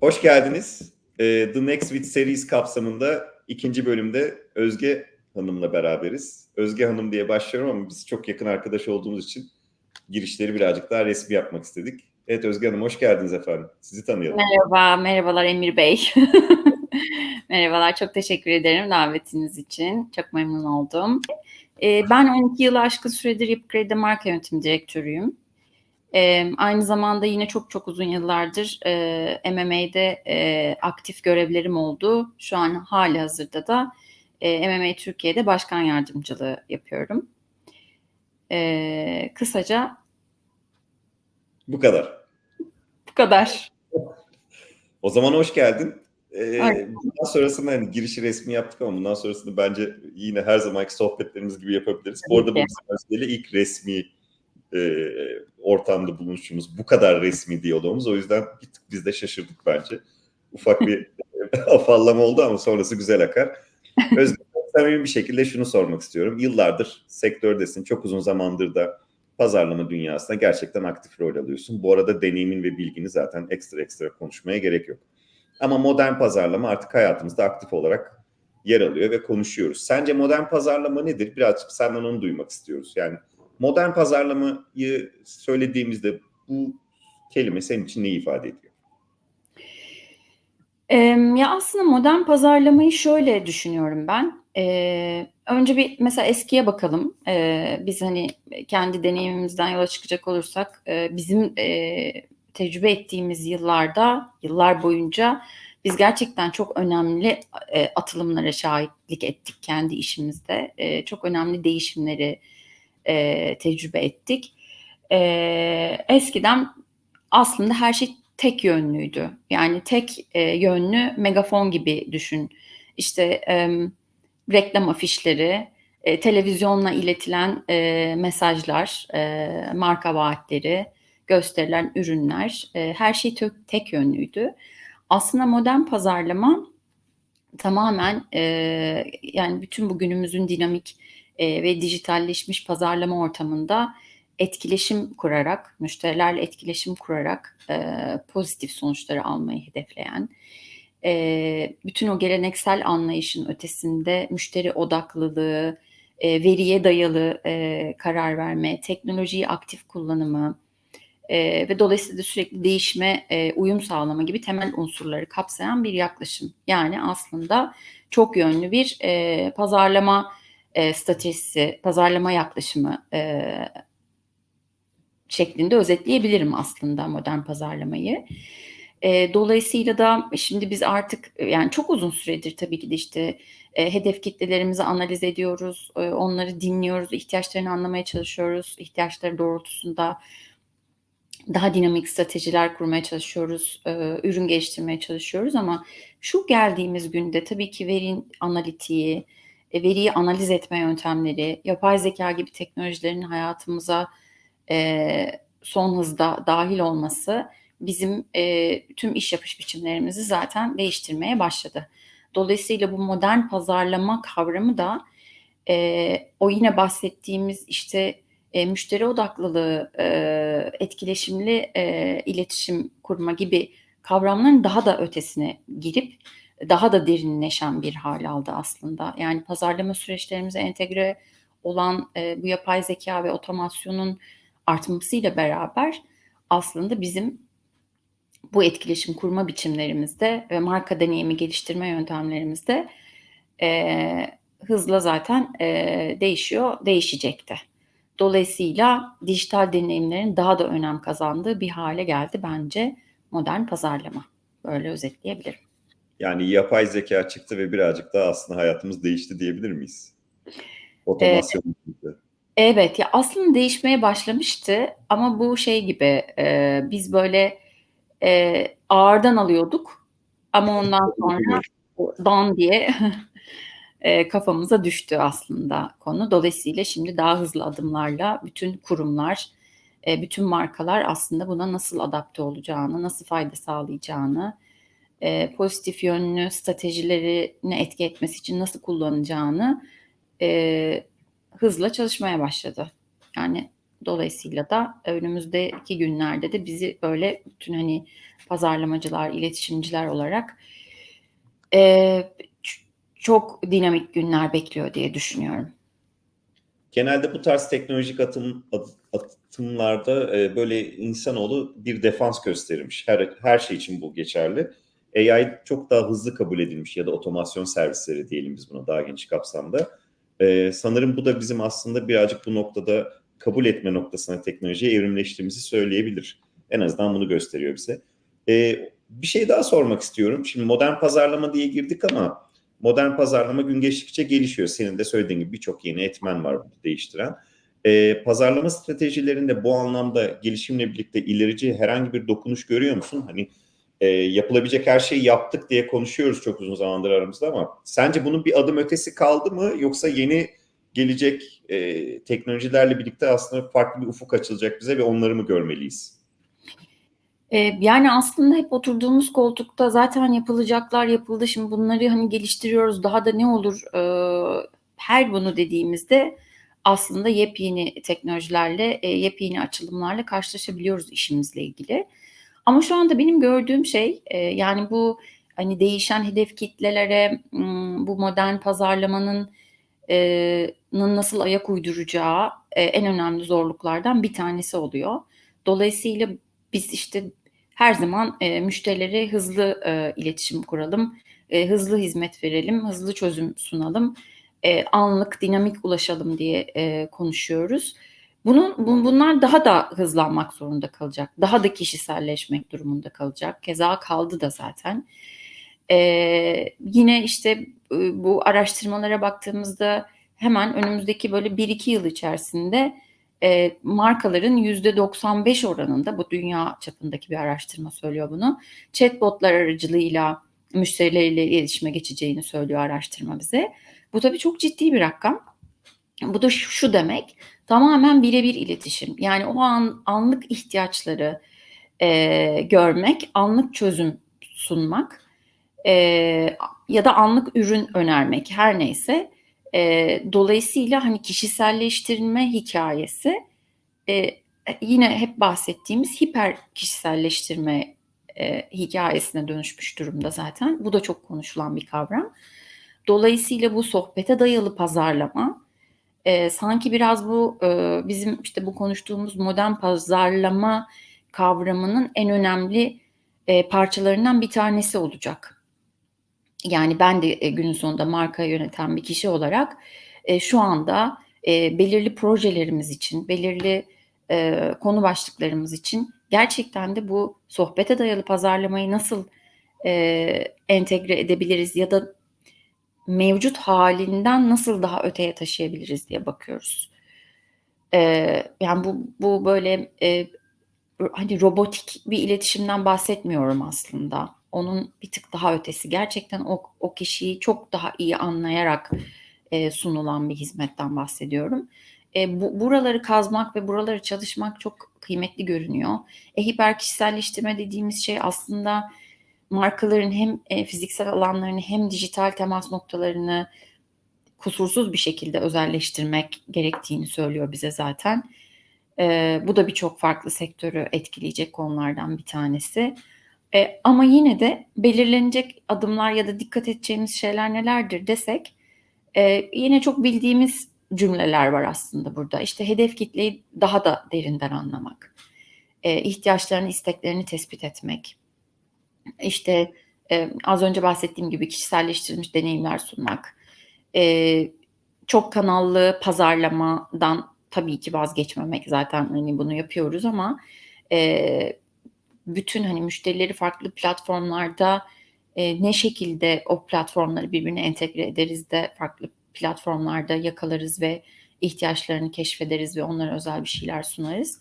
Hoş geldiniz. Ee, The Next With Series kapsamında ikinci bölümde Özge Hanım'la beraberiz. Özge Hanım diye başlıyorum ama biz çok yakın arkadaş olduğumuz için girişleri birazcık daha resmi yapmak istedik. Evet Özge Hanım hoş geldiniz efendim. Sizi tanıyalım. Merhaba, merhabalar Emir Bey. Merhabalar, çok teşekkür ederim davetiniz için. Çok memnun oldum. Ee, ben 12 yıl aşkın süredir Yapı Kredi Marka Yönetimi Direktörüyüm. Ee, aynı zamanda yine çok çok uzun yıllardır e, MMA'de e, aktif görevlerim oldu. Şu an hali hazırda da e, MMA Türkiye'de başkan yardımcılığı yapıyorum. E, kısaca Bu kadar. bu kadar. O zaman hoş geldin. Ee, Aynen. bundan sonrasında hani girişi resmi yaptık ama bundan sonrasında bence yine her zamanki sohbetlerimiz gibi yapabiliriz. Bu arada bu ilk resmi e, ortamda bulunuşumuz. Bu kadar resmi diyalogumuz. O yüzden bir tık biz de şaşırdık bence. Ufak bir afallama oldu ama sonrası güzel akar. Özge, samimi bir şekilde şunu sormak istiyorum. Yıllardır sektördesin. Çok uzun zamandır da pazarlama dünyasında gerçekten aktif rol alıyorsun. Bu arada deneyimin ve bilgini zaten ekstra ekstra konuşmaya gerek yok. Ama modern pazarlama artık hayatımızda aktif olarak yer alıyor ve konuşuyoruz. Sence modern pazarlama nedir? Birazcık senden onu duymak istiyoruz. Yani modern pazarlamayı söylediğimizde bu kelime senin için ne ifade ediyor? Em, ya aslında modern pazarlamayı şöyle düşünüyorum ben. Ee, önce bir mesela eskiye bakalım. Ee, biz hani kendi deneyimimizden yola çıkacak olursak e, bizim e, tecrübe ettiğimiz yıllarda, yıllar boyunca biz gerçekten çok önemli e, atılımlara şahitlik ettik kendi işimizde. E, çok önemli değişimleri e, tecrübe ettik. E, eskiden aslında her şey tek yönlüydü. Yani tek e, yönlü megafon gibi düşün. İşte e, reklam afişleri, e, televizyonla iletilen e, mesajlar, e, marka vaatleri, gösterilen ürünler, e, her şey tek, tek yönlüydü. Aslında modern pazarlama tamamen e, yani bütün bugünümüzün dinamik e, ve dijitalleşmiş pazarlama ortamında etkileşim kurarak, müşterilerle etkileşim kurarak e, pozitif sonuçları almayı hedefleyen, e, bütün o geleneksel anlayışın ötesinde müşteri odaklılığı, e, veriye dayalı e, karar verme, teknolojiyi aktif kullanımı e, ve dolayısıyla sürekli değişme, e, uyum sağlama gibi temel unsurları kapsayan bir yaklaşım. Yani aslında çok yönlü bir e, pazarlama e, stratejisi, pazarlama yaklaşımı e, şeklinde özetleyebilirim aslında modern pazarlamayı. E, dolayısıyla da şimdi biz artık yani çok uzun süredir tabii ki de işte e, hedef kitlelerimizi analiz ediyoruz, e, onları dinliyoruz, ihtiyaçlarını anlamaya çalışıyoruz, ihtiyaçları doğrultusunda daha dinamik stratejiler kurmaya çalışıyoruz, e, ürün geliştirmeye çalışıyoruz ama şu geldiğimiz günde tabii ki veri analitiği, veriyi analiz etme yöntemleri, yapay zeka gibi teknolojilerin hayatımıza e, son hızda dahil olması bizim e, tüm iş yapış biçimlerimizi zaten değiştirmeye başladı. Dolayısıyla bu modern pazarlama kavramı da e, o yine bahsettiğimiz işte e, müşteri odaklılığı, e, etkileşimli e, iletişim kurma gibi kavramların daha da ötesine girip daha da derinleşen bir hal aldı aslında. Yani pazarlama süreçlerimize entegre olan e, bu yapay zeka ve otomasyonun artmasıyla beraber aslında bizim bu etkileşim kurma biçimlerimizde ve marka deneyimi geliştirme yöntemlerimizde e, hızla zaten e, değişiyor, değişecekti. Dolayısıyla dijital deneyimlerin daha da önem kazandığı bir hale geldi bence modern pazarlama. Böyle özetleyebilirim. Yani yapay zeka çıktı ve birazcık daha aslında hayatımız değişti diyebilir miyiz? Otomasyon. çıktı. Evet ya aslında değişmeye başlamıştı ama bu şey gibi e, biz böyle e, ağırdan alıyorduk ama ondan sonra dan diye e, kafamıza düştü aslında konu. Dolayısıyla şimdi daha hızlı adımlarla bütün kurumlar, e, bütün markalar aslında buna nasıl adapte olacağını, nasıl fayda sağlayacağını, e, pozitif yönlü stratejilerini etki etmesi için nasıl kullanacağını e, hızla çalışmaya başladı. Yani Dolayısıyla da önümüzdeki günlerde de bizi böyle bütün hani pazarlamacılar, iletişimciler olarak e, çok dinamik günler bekliyor diye düşünüyorum. Genelde bu tarz teknolojik atım, atımlarda e, böyle insanoğlu bir defans göstermiş. Her, her şey için bu geçerli. AI çok daha hızlı kabul edilmiş ya da otomasyon servisleri diyelim biz buna daha geniş kapsamda. E, sanırım bu da bizim aslında birazcık bu noktada kabul etme noktasına teknolojiye evrimleştiğimizi söyleyebilir. En azından bunu gösteriyor bize. E, bir şey daha sormak istiyorum. Şimdi modern pazarlama diye girdik ama modern pazarlama gün geçtikçe gelişiyor. Senin de söylediğin gibi birçok yeni etmen var bunu değiştiren. E, pazarlama stratejilerinde bu anlamda gelişimle birlikte ilerici herhangi bir dokunuş görüyor musun? Hani e, yapılabilecek her şeyi yaptık diye konuşuyoruz çok uzun zamandır aramızda ama sence bunun bir adım ötesi kaldı mı yoksa yeni gelecek e, teknolojilerle birlikte aslında farklı bir ufuk açılacak bize ve onları mı görmeliyiz? Yani aslında hep oturduğumuz koltukta zaten yapılacaklar yapıldı. Şimdi bunları hani geliştiriyoruz. Daha da ne olur? Her bunu dediğimizde aslında yepyeni teknolojilerle, yepyeni açılımlarla karşılaşabiliyoruz işimizle ilgili. Ama şu anda benim gördüğüm şey yani bu hani değişen hedef kitlelere bu modern pazarlamanın nasıl ayak uyduracağı en önemli zorluklardan bir tanesi oluyor. Dolayısıyla biz işte her zaman e, müşterilere hızlı e, iletişim kuralım, e, hızlı hizmet verelim, hızlı çözüm sunalım, e, anlık, dinamik ulaşalım diye e, konuşuyoruz. Bunun, bu, bunlar daha da hızlanmak zorunda kalacak, daha da kişiselleşmek durumunda kalacak. Keza kaldı da zaten. E, yine işte e, bu araştırmalara baktığımızda hemen önümüzdeki böyle 1-2 yıl içerisinde e, markaların %95 oranında bu dünya çapındaki bir araştırma söylüyor bunu. Chatbotlar aracılığıyla müşterileriyle iletişime geçeceğini söylüyor araştırma bize. Bu tabii çok ciddi bir rakam. Bu da şu demek tamamen birebir iletişim. Yani o an anlık ihtiyaçları e, görmek, anlık çözüm sunmak e, ya da anlık ürün önermek her neyse e, dolayısıyla hani kişiselleştirme hikayesi e, yine hep bahsettiğimiz hiper kişiselleştirme e, hikayesine dönüşmüş durumda zaten. Bu da çok konuşulan bir kavram. Dolayısıyla bu sohbete dayalı pazarlama e, sanki biraz bu e, bizim işte bu konuştuğumuz modern pazarlama kavramının en önemli e, parçalarından bir tanesi olacak. Yani ben de e, günün sonunda marka yöneten bir kişi olarak e, şu anda e, belirli projelerimiz için, belirli e, konu başlıklarımız için gerçekten de bu sohbete dayalı pazarlamayı nasıl e, entegre edebiliriz ya da mevcut halinden nasıl daha öteye taşıyabiliriz diye bakıyoruz. E, yani bu bu böyle e, hani robotik bir iletişimden bahsetmiyorum aslında onun bir tık daha ötesi. Gerçekten o, o kişiyi çok daha iyi anlayarak e, sunulan bir hizmetten bahsediyorum. E, bu, buraları kazmak ve buraları çalışmak çok kıymetli görünüyor. E, hiper kişiselleştirme dediğimiz şey aslında markaların hem e, fiziksel alanlarını hem dijital temas noktalarını kusursuz bir şekilde özelleştirmek gerektiğini söylüyor bize zaten. E, bu da birçok farklı sektörü etkileyecek konulardan bir tanesi. E, ama yine de belirlenecek adımlar ya da dikkat edeceğimiz şeyler nelerdir desek yine çok bildiğimiz cümleler var aslında burada. İşte hedef kitleyi daha da derinden anlamak, ihtiyaçlarını, isteklerini tespit etmek, işte e, az önce bahsettiğim gibi kişiselleştirilmiş deneyimler sunmak, e, çok kanallı pazarlamadan tabii ki vazgeçmemek zaten hani bunu yapıyoruz ama e, bütün hani müşterileri farklı platformlarda e, ne şekilde o platformları birbirine entegre ederiz de farklı platformlarda yakalarız ve ihtiyaçlarını keşfederiz ve onlara özel bir şeyler sunarız.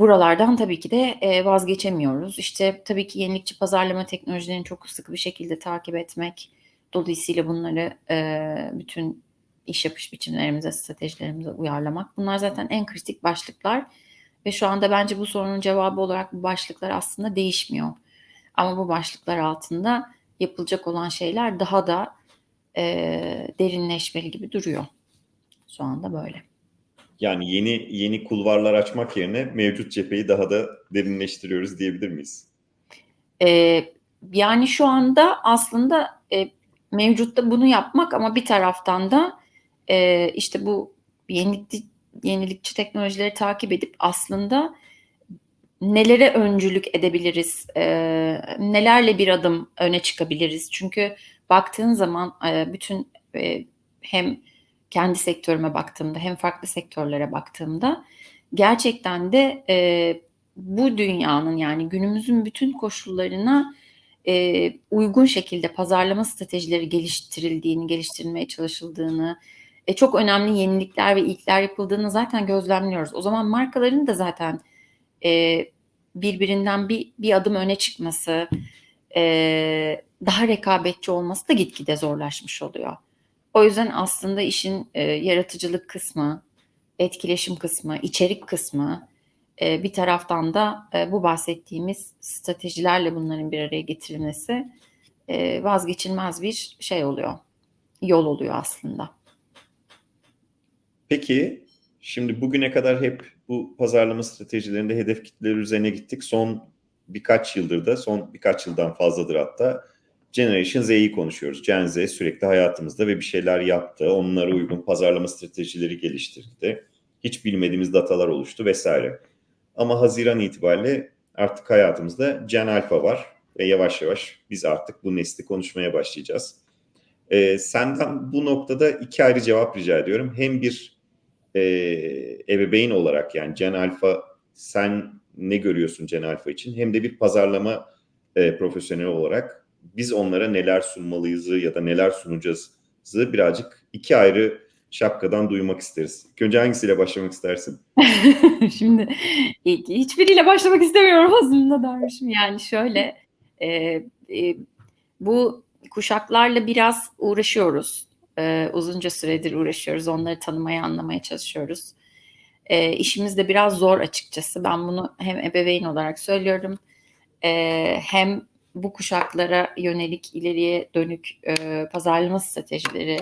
Buralardan tabii ki de e, vazgeçemiyoruz. İşte tabii ki yenilikçi pazarlama teknolojilerini çok sıkı bir şekilde takip etmek, dolayısıyla bunları e, bütün iş yapış biçimlerimize, stratejilerimize uyarlamak. Bunlar zaten en kritik başlıklar ve şu anda bence bu sorunun cevabı olarak bu başlıklar aslında değişmiyor. Ama bu başlıklar altında yapılacak olan şeyler daha da e, derinleşmeli gibi duruyor. Şu anda böyle. Yani yeni yeni kulvarlar açmak yerine mevcut cepheyi daha da derinleştiriyoruz diyebilir miyiz? Ee, yani şu anda aslında e, mevcutta bunu yapmak ama bir taraftan da e, işte bu yenilikçi, yenilikçi teknolojileri takip edip aslında nelere öncülük edebiliriz, e, nelerle bir adım öne çıkabiliriz. Çünkü baktığın zaman e, bütün e, hem kendi sektörüme baktığımda hem farklı sektörlere baktığımda gerçekten de e, bu dünyanın yani günümüzün bütün koşullarına e, uygun şekilde pazarlama stratejileri geliştirildiğini, geliştirilmeye çalışıldığını, e, çok önemli yenilikler ve ilkler yapıldığını zaten gözlemliyoruz. O zaman markaların da zaten e, birbirinden bir, bir adım öne çıkması, e, daha rekabetçi olması da gitgide zorlaşmış oluyor. O yüzden aslında işin e, yaratıcılık kısmı, etkileşim kısmı, içerik kısmı, e, bir taraftan da e, bu bahsettiğimiz stratejilerle bunların bir araya getirilmesi e, vazgeçilmez bir şey oluyor, yol oluyor aslında. Peki, şimdi bugüne kadar hep bu pazarlama stratejilerinde hedef kitleleri üzerine gittik. Son birkaç yıldır da, son birkaç yıldan fazladır hatta Generation Z'yi konuşuyoruz. Gen Z sürekli hayatımızda ve bir şeyler yaptı. Onlara uygun pazarlama stratejileri geliştirdi. Hiç bilmediğimiz datalar oluştu vesaire. Ama Haziran itibariyle artık hayatımızda Gen Alpha var ve yavaş yavaş biz artık bu nesli konuşmaya başlayacağız. Ee, senden bu noktada iki ayrı cevap rica ediyorum. Hem bir e, ebeveyn olarak yani Gen Alpha sen ne görüyorsun Gen Alpha için hem de bir pazarlama e, profesyoneli olarak biz onlara neler sunmalıyızı ya da neler sunacağızı birazcık iki ayrı şapkadan duymak isteriz. İlk önce hangisiyle başlamak istersin? Şimdi hiçbiriyle başlamak istemiyorum aslında dermişim. Yani şöyle e, e, bu kuşaklarla biraz uğraşıyoruz. E, uzunca süredir uğraşıyoruz. Onları tanımaya, anlamaya çalışıyoruz. E, işimiz de biraz zor açıkçası. Ben bunu hem ebeveyn olarak söylüyorum e, hem bu kuşaklara yönelik ileriye dönük e, pazarlama stratejileri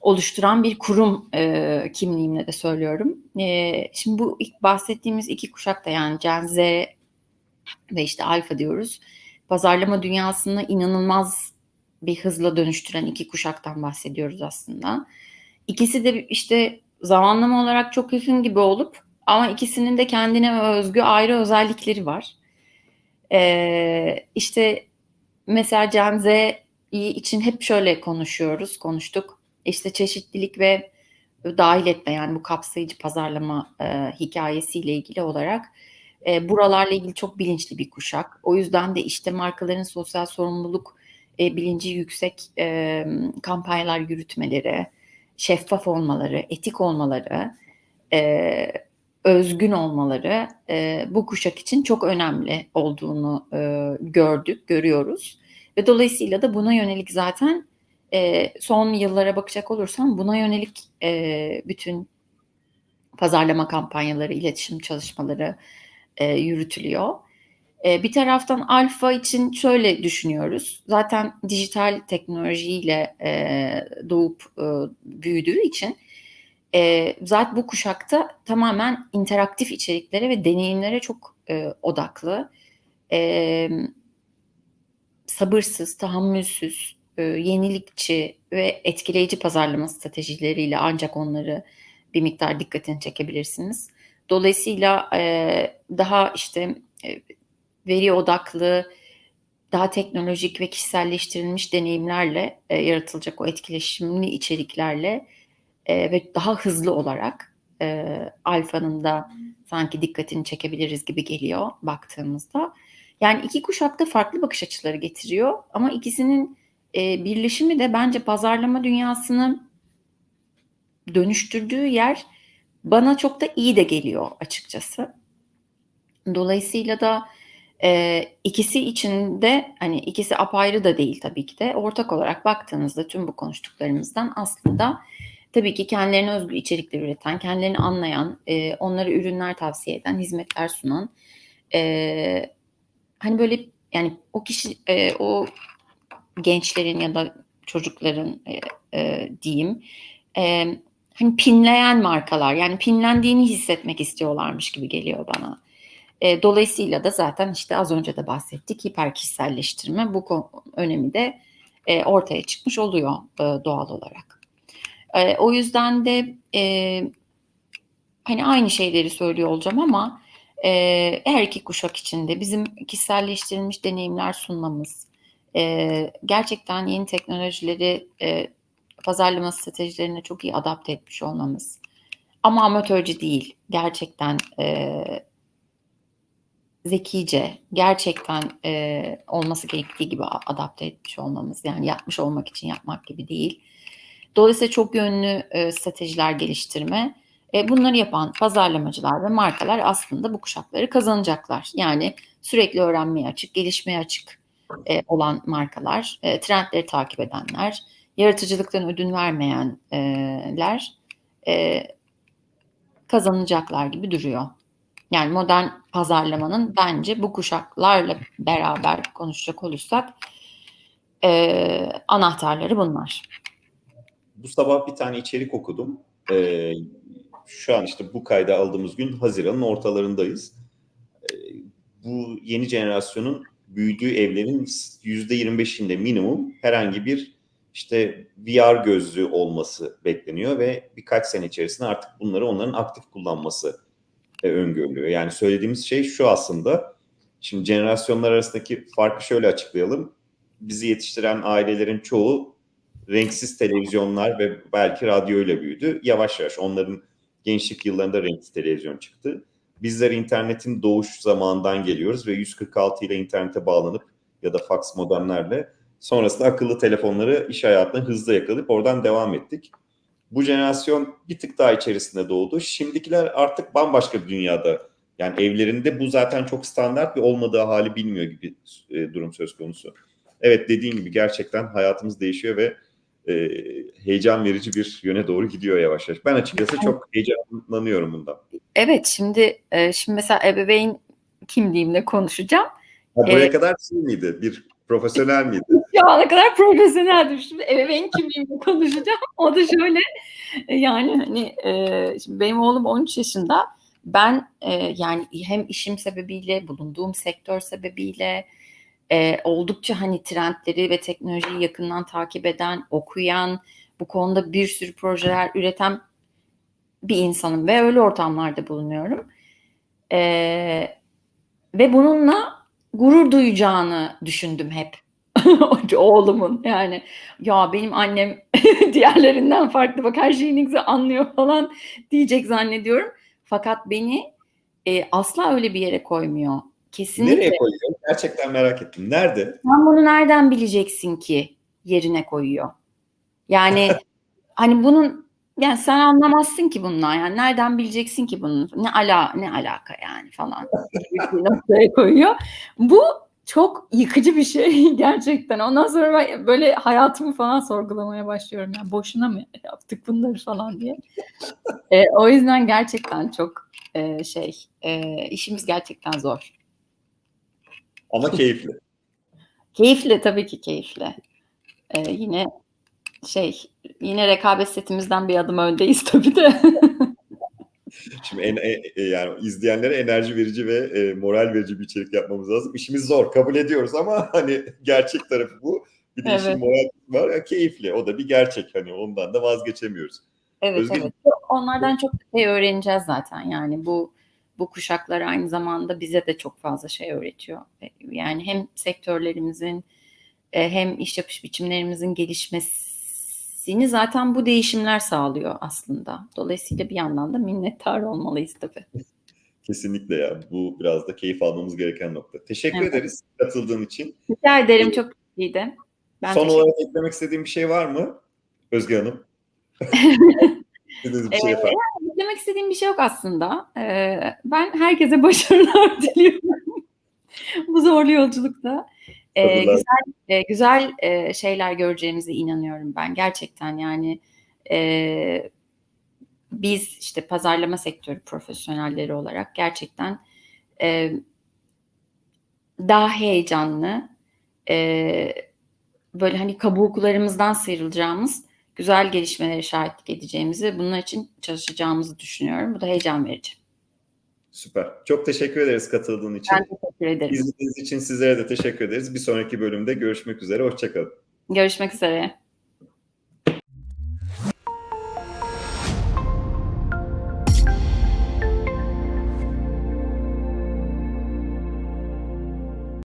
oluşturan bir kurum e, kimliğimle de söylüyorum. E, şimdi bu ilk bahsettiğimiz iki kuşak da yani Gen Z ve işte Alfa diyoruz. Pazarlama dünyasını inanılmaz bir hızla dönüştüren iki kuşaktan bahsediyoruz aslında. İkisi de işte zamanlama olarak çok yakın gibi olup ama ikisinin de kendine özgü ayrı özellikleri var. Ee, işte mesela Gen Z için hep şöyle konuşuyoruz, konuştuk. İşte çeşitlilik ve dahil etme yani bu kapsayıcı pazarlama e, hikayesiyle ilgili olarak e, buralarla ilgili çok bilinçli bir kuşak. O yüzden de işte markaların sosyal sorumluluk e, bilinci yüksek e, kampanyalar yürütmeleri, şeffaf olmaları, etik olmaları, e, özgün olmaları e, bu kuşak için çok önemli olduğunu e, gördük, görüyoruz. Ve dolayısıyla da buna yönelik zaten e, son yıllara bakacak olursam buna yönelik e, bütün pazarlama kampanyaları, iletişim çalışmaları e, yürütülüyor. E, bir taraftan alfa için şöyle düşünüyoruz. Zaten dijital teknolojiyle e, doğup e, büyüdüğü için e, zaten bu kuşakta tamamen interaktif içeriklere ve deneyimlere çok e, odaklı. E, sabırsız, tahammülsüz, e, yenilikçi ve etkileyici pazarlama stratejileriyle ancak onları bir miktar dikkatini çekebilirsiniz. Dolayısıyla e, daha işte e, veri odaklı, daha teknolojik ve kişiselleştirilmiş deneyimlerle e, yaratılacak o etkileşimli içeriklerle e, ve daha hızlı olarak e, alfanın da sanki dikkatini çekebiliriz gibi geliyor baktığımızda. Yani iki kuşakta farklı bakış açıları getiriyor ama ikisinin e, birleşimi de bence pazarlama dünyasını dönüştürdüğü yer bana çok da iyi de geliyor açıkçası. Dolayısıyla da e, ikisi içinde hani ikisi apayrı da değil tabii ki de ortak olarak baktığınızda tüm bu konuştuklarımızdan aslında tabii ki kendilerine özgü içerikler üreten, kendilerini anlayan, e, onlara ürünler tavsiye eden, hizmetler sunan e, hani böyle yani o kişi e, o gençlerin ya da çocukların e, e, diyeyim e, hani pinleyen markalar yani pinlendiğini hissetmek istiyorlarmış gibi geliyor bana. E, dolayısıyla da zaten işte az önce de bahsettik hiper kişiselleştirme bu önemi de e, ortaya çıkmış oluyor e, doğal olarak. E, o yüzden de e, hani aynı şeyleri söylüyor olacağım ama e, iki kuşak içinde bizim kişiselleştirilmiş deneyimler sunmamız, e, gerçekten yeni teknolojileri e, pazarlama stratejilerine çok iyi adapte etmiş olmamız. Ama amatörce değil, gerçekten e, zekice, gerçekten e, olması gerektiği gibi adapte etmiş olmamız. Yani yapmış olmak için yapmak gibi değil. Dolayısıyla çok yönlü e, stratejiler geliştirme. E, bunları yapan pazarlamacılar ve markalar aslında bu kuşakları kazanacaklar. Yani sürekli öğrenmeye açık, gelişmeye açık e, olan markalar, e, trendleri takip edenler, yaratıcılıktan ödün vermeyenler e, kazanacaklar gibi duruyor. Yani modern pazarlamanın bence bu kuşaklarla beraber konuşacak olursak e, anahtarları bunlar. Bu sabah bir tane içerik okudum. Ee, şu an işte bu kayda aldığımız gün Haziran'ın ortalarındayız. Ee, bu yeni jenerasyonun büyüdüğü evlerin %25'inde minimum herhangi bir işte VR gözlüğü olması bekleniyor ve birkaç sene içerisinde artık bunları onların aktif kullanması e, öngörülüyor. Yani söylediğimiz şey şu aslında. Şimdi jenerasyonlar arasındaki farkı şöyle açıklayalım. Bizi yetiştiren ailelerin çoğu renksiz televizyonlar ve belki radyoyla büyüdü. Yavaş yavaş onların gençlik yıllarında renkli televizyon çıktı. Bizler internetin doğuş zamanından geliyoruz ve 146 ile internete bağlanıp ya da fax modemlerle sonrasında akıllı telefonları iş hayatına hızlı yakalayıp oradan devam ettik. Bu jenerasyon bir tık daha içerisinde doğdu. Şimdikiler artık bambaşka bir dünyada. Yani evlerinde bu zaten çok standart ve olmadığı hali bilmiyor gibi e, durum söz konusu. Evet dediğin gibi gerçekten hayatımız değişiyor ve e, heyecan verici bir yöne doğru gidiyor yavaş yavaş. Ben açıkçası çok heyecanlanıyorum bundan. Evet şimdi e, şimdi mesela ebeveyn kimliğimle konuşacağım. Ha, buraya ee, kadar şey miydi? Bir profesyonel miydi? Şu ana kadar profesyoneldim. Şimdi ebeveyn kimliğimle konuşacağım. O da şöyle yani hani e, şimdi benim oğlum 13 yaşında. Ben e, yani hem işim sebebiyle bulunduğum sektör sebebiyle e, oldukça hani trendleri ve teknolojiyi yakından takip eden, okuyan, bu konuda bir sürü projeler üreten bir insanım ve öyle ortamlarda bulunuyorum. E, ve bununla gurur duyacağını düşündüm hep oğlumun yani ya benim annem diğerlerinden farklı bak her şeyi ne güzel anlıyor falan diyecek zannediyorum. Fakat beni e, asla öyle bir yere koymuyor. Kesinlikle. Nereye koyuyor? Gerçekten merak ettim. Nerede? Sen bunu nereden bileceksin ki yerine koyuyor? Yani hani bunun yani sen anlamazsın ki bundan yani nereden bileceksin ki bunun ne ala ne alaka yani falan bir noktaya koyuyor. Bu çok yıkıcı bir şey gerçekten. Ondan sonra ben böyle hayatımı falan sorgulamaya başlıyorum. Yani boşuna mı yaptık bunları falan diye. e, o yüzden gerçekten çok e, şey e, işimiz gerçekten zor. Ama keyifli. keyifli tabii ki keyifli. Ee, yine şey yine rekabet setimizden bir adım öndeyiz tabii de. Şimdi en, en, e, yani izleyenlere enerji verici ve e, moral verici bir içerik yapmamız lazım. İşimiz zor kabul ediyoruz ama hani gerçek tarafı bu. Bir de evet. işin moral var ya keyifli. O da bir gerçek hani ondan da vazgeçemiyoruz. Evet Özgür... evet. Onlardan çok şey öğreneceğiz zaten yani bu bu kuşaklar aynı zamanda bize de çok fazla şey öğretiyor. E, yani hem sektörlerimizin e, hem iş yapış biçimlerimizin gelişmesini zaten bu değişimler sağlıyor aslında. Dolayısıyla bir yandan da minnettar olmalıyız tabii. Kesinlikle ya. Bu biraz da keyif almamız gereken nokta. Teşekkür evet. ederiz katıldığın için. Rica ederim. Çok iyiydi. Ben Son olarak eklemek istediğim bir şey var mı Özge Hanım? bir şey ee, demek istediğim bir şey yok aslında. Ee, ben herkese başarılar diliyorum. Bu zorlu yolculukta. Ee, güzel e, güzel e, şeyler göreceğimize inanıyorum ben gerçekten yani e, biz işte pazarlama sektörü profesyonelleri olarak gerçekten e, daha heyecanlı e, böyle hani kabuklarımızdan sıyrılacağımız güzel gelişmelere şahitlik edeceğimizi, bunlar için çalışacağımızı düşünüyorum. Bu da heyecan verici. Süper. Çok teşekkür ederiz katıldığın için. Ben teşekkür ederim. İzlediğiniz için sizlere de teşekkür ederiz. Bir sonraki bölümde görüşmek üzere. Hoşçakalın. Görüşmek üzere.